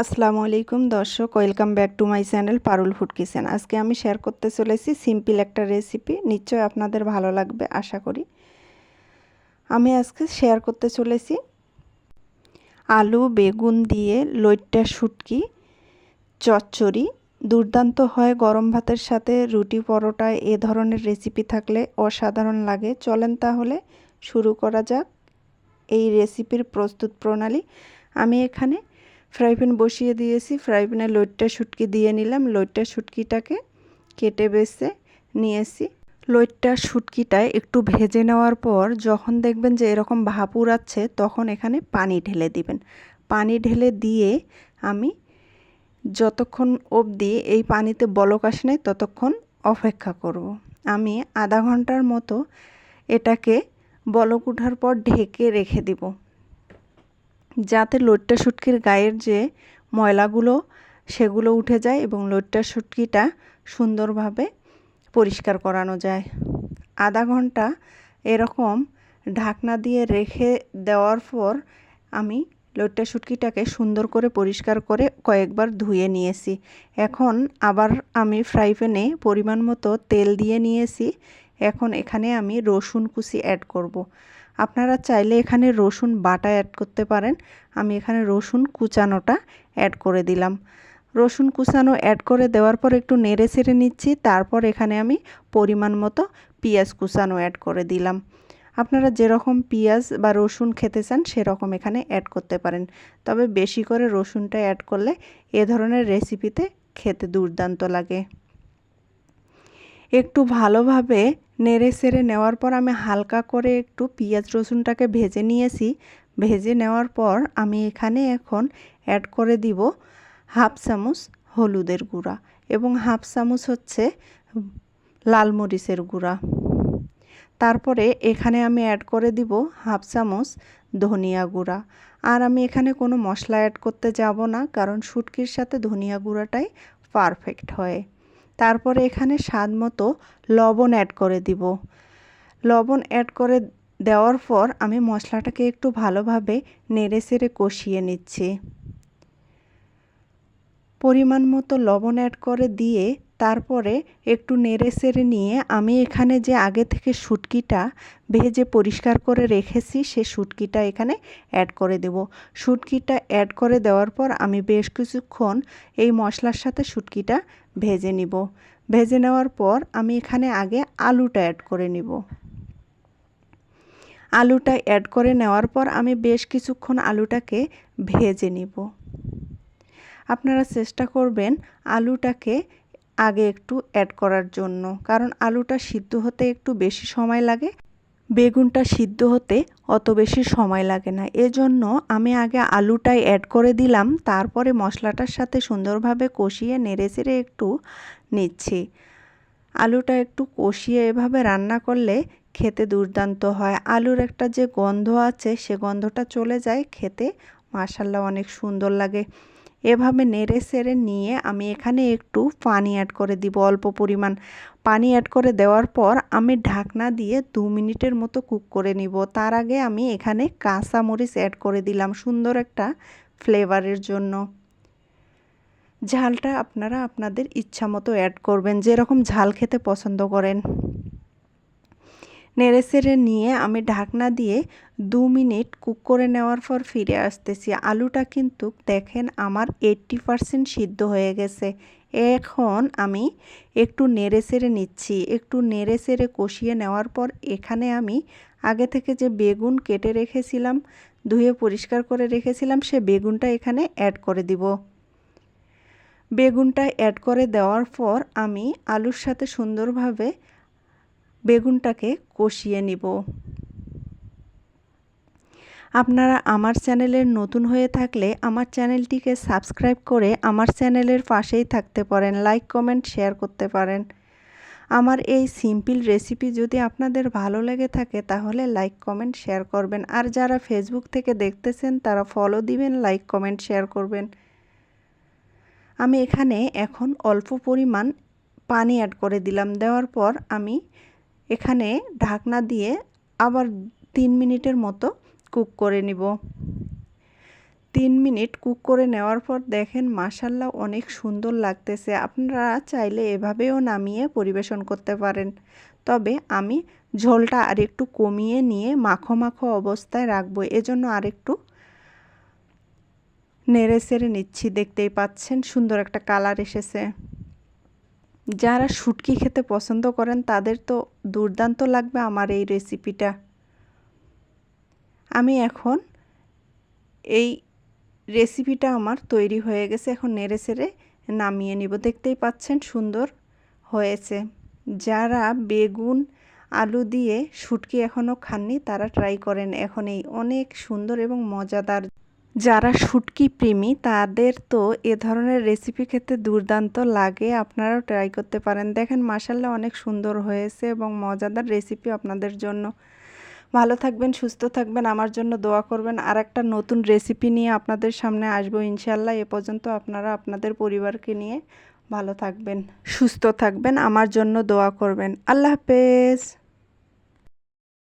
আসসালামু আলাইকুম দর্শক, welcome back to my channel Parul food kitchen. আজকে আমি শেয়ার করতে চলেছি সিম্পল একটা রেসিপি নিশ্চয় আপনাদের ভালো লাগবে, আশা করি। আমি আজকে শেয়ার করতে চলেছি আলু, বেগুন দিয়ে লইট্টা শুটকি, চচ্চড়ি। দুর্দান্ত হয় গরম ভাতের সাথে, রুটি পরোটা এ ধরনের রেসিপি থাকলে অসাধারণ লাগে। চলেন তাহলে শুরু করা যাক এই রেসিপির প্রস্তুত প্রণালী। আমি এখানে ফ্রাই প্যান বসিয়ে দিয়েছি। ফ্রাই প্যানে লোটটা শুটকি দিয়ে নিলাম। লোটটা শুটকিটাকে কেটে বেছে নিয়েছি। লোটটা শুটকিটায় একটু ভেজে নেওয়ার পর যখন দেখবেন যে এরকম ভাপ উড়াচ্ছে, তখন এখানে পানি ঢেলে দিবেন। পানি ঢেলে দিয়ে আমি যতক্ষণ অবধি এই পানিতে বলক আসে নাই, ততক্ষণ অপেক্ষা করব। আমি আধা ঘণ্টার মতো এটাকে বলক উঠার পর ঢেকে রেখে দিব। যাতে লোট্টা শুটকির গায়ের যে ময়লাগুলো, সেগুলো উঠে যায় এবং লোট্টা শুটকিটা সুন্দরভাবে পরিষ্কার করানো যায়। আধা ঘণ্টা এরকম ঢাকনা দিয়ে রেখে দেওয়ার পর আমি লোট্টা শুটকিটাকে সুন্দর করে পরিষ্কার করে কয়েকবার ধুয়ে নিয়েছি। এখন আবার আমি ফ্রাই প্যানে পরিমাণ মতো তেল দিয়ে নিয়েছি। এখন এখানে আমি রসুন কুচি অ্যাড করব। আপনারা চাইলে এখানে রসুন বাটা অ্যাড করতে পারেন। আমি এখানে রসুন কুচানোটা অ্যাড করে দিলাম। রসুন কুচানো অ্যাড করে দেওয়ার পর একটু নেড়ে ছেড়ে নিচ্ছি। তারপর এখানে আমি পরিমাণ মতো পেঁয়াজ কুচানো অ্যাড করে দিলাম। আপনারা যেরকম পেঁয়াজ বা রসুন খেতে চান, সেরকম এখানে অ্যাড করতে পারেন। তবে বেশি করে রসুনটা অ্যাড করলে এ ধরনের রেসিপিতে খেতে দুর্দান্ত লাগে। একটু ভালোভাবে নেড়ে সেড়ে নেওয়ার পর আমি হালকা করে একটু পেঁয়াজ রসুনটাকে ভেজে নিয়েছি। ভেজে নেওয়ার পর আমি এখানে এখন অ্যাড করে দিব হাফ চামচ হলুদের গুঁড়া এবং হাফ চামচ হচ্ছে লাল মরিচের গুঁড়া। তারপরে এখানে আমি অ্যাড করে দিব হাফ চামচ ধনিয়া গুঁড়া। আর আমি এখানে কোনো মশলা অ্যাড করতে যাব না, কারণ শুটকির সাথে ধনিয়া গুঁড়াটাই পারফেক্ট হয়। তারপরে এখানে স্বাদ মতো লবণ অ্যাড করে দিব। লবণ অ্যাড করে দেওয়ার পর আমি মশলাটাকে একটু ভালোভাবে নেড়ে সেড়ে কষিয়ে নিচ্ছি। পরিমাণ মতো লবণ অ্যাড করে দিয়ে তারপরে একটু নেড়ে সেড়ে নিয়ে আমি এখানে যে আগে থেকে শুটকিটা ভেজে পরিষ্কার করে রেখেছি, সে শুটকিটা এখানে অ্যাড করে দেব। শুটকিটা অ্যাড করে দেওয়ার পর আমি বেশ কিছুক্ষণ এই মশলার সাথে শুটকিটা ভেজে নিব। ভেজে নেওয়ার পর আমি এখানে আগে আলুটা অ্যাড করে নিব। আলুটা অ্যাড করে নেওয়ার পর আমি বেশ কিছুক্ষণ আলুটাকে ভেজে নিব। আপনারা চেষ্টা করবেন আলুটাকে আগে একটু অ্যাড করার জন্য, কারণ আলুটা সিদ্ধ হতে একটু বেশি সময় লাগে। বেগুনটা সিদ্ধ হতে অত বেশি সময় লাগে না। এজন্য আমি আগে আলুটাই অ্যাড করে দিলাম, তারপরে মশলাটার সাথে সুন্দরভাবে কষিয়ে নেড়ে চেড়ে একটু নিচ্ছি। আলুটা একটু কষিয়ে এভাবে রান্না করলে খেতে দুর্দান্ত হয়। আলুর একটা যে গন্ধ আছে, সে গন্ধটা চলে যায়, খেতে মাসাল্লা অনেক সুন্দর লাগে। এভাবে নেড়ে সেড়ে নিয়ে আমি এখানে একটু পানি অ্যাড করে দিব অল্প পরিমাণ। পানি অ্যাড করে দেওয়ার পর আমি ঢাকনা দিয়ে দু মিনিটের মতো কুক করে নিব। তার আগে আমি এখানে কাঁচা মরিচ অ্যাড করে দিলাম সুন্দর একটা ফ্লেভারের জন্য। ঝালটা আপনারা আপনাদের ইচ্ছা মতো অ্যাড করবেন, যেরকম ঝাল খেতে পছন্দ করেন। নেড়ে সেড়ে নিয়ে আমি ঢাকনা দিয়ে দু মিনিট কুক করে নেওয়ার পর ফিরে আসতেছি। আলুটা কিন্তু দেখেন আমার এইট্টি পারসেন্ট সিদ্ধ হয়ে গেছে। এখন আমি একটু নেড়ে সেড়ে নিচ্ছি। একটু নেড়ে সেড়ে কষিয়ে নেওয়ার পর এখানে আমি আগে থেকে যে বেগুন কেটে রেখেছিলাম, ধুয়ে পরিষ্কার করে রেখেছিলাম, সে বেগুনটা এখানে অ্যাড করে দিব। বেগুনটা অ্যাড করে দেওয়ার পর আমি আলুর সাথে সুন্দরভাবে বেগুনটাকে কষিয়ে নিব। আপনারা আমার চ্যানেলের নতুন হয়ে থাকলে আমার চ্যানেলটিকে সাবস্ক্রাইব করে আমার চ্যানেলের পাশেই থাকতে পারেন, লাইক, কমেন্ট, শেয়ার করতে পারেন। আমার এই সিম্পল রেসিপি যদি আপনাদের ভালো লেগে থাকে তাহলে লাইক, কমেন্ট, শেয়ার করবেন। আর যারা ফেসবুক থেকে দেখতেছেন তারা ফলো দিবেন, লাইক, কমেন্ট, শেয়ার করবেন। আমি এখানে এখন অল্প পরিমাণ পানি অ্যাড করে দিলাম। দেওয়ার পর আমি এখানে ঢাকনা দিয়ে আবার তিন মিনিটের মতো কুক করে নিব। তিন মিনিট কুক করে নেওয়ার পর দেখেন মাসাল্লাহ অনেক সুন্দর লাগতেছে। আপনারা চাইলে এভাবেও নামিয়ে পরিবেশন করতে পারেন। তবে আমি ঝোলটা আরেকটু কমিয়ে নিয়ে মাখো মাখো অবস্থায় রাখব। এজন্য আরেকটু নেড়ে সেড়ে নিচ্ছি। দেখতেই পাচ্ছেন সুন্দর একটা কালার এসেছে। যারা শুটকি খেতে পছন্দ করেন, তাদের তো দুর্দান্ত লাগবে আমার এই রেসিপিটা আমি এখন এই রেসিপিটা আমার তৈরি হয়ে গেছে, এখন নেড়ে সেড়ে নামিয়ে নিব। দেখতেই পাচ্ছেন সুন্দর হয়েছে। যারা বেগুন, আলু দিয়ে শুটকি এখনও খাননি, তারা ট্রাই করেন। এখন এই অনেক সুন্দর এবং মজাদার যারা শুটকি প্রেমী, তাদের তো এ ধরনের রেসিপি খেতে দুর্দান্ত লাগে। আপনারাও ট্রাই করতে পারেন। দেখেন মাসাল্লাহ অনেক সুন্দর হয়েছে এবং মজাদার রেসিপি আপনাদের জন্য। ভালো থাকবেন, সুস্থ থাকবেন, আমার জন্য দোয়া করবেন। আর একটা নতুন রেসিপি নিয়ে আপনাদের সামনে আসব ইনশাল্লাহ এ পর্যন্ত আপনারা আপনাদের পরিবারকে নিয়ে ভালো থাকবেন, সুস্থ থাকবেন, আমার জন্য দোয়া করবেন। আল্লাহ হাফেজ।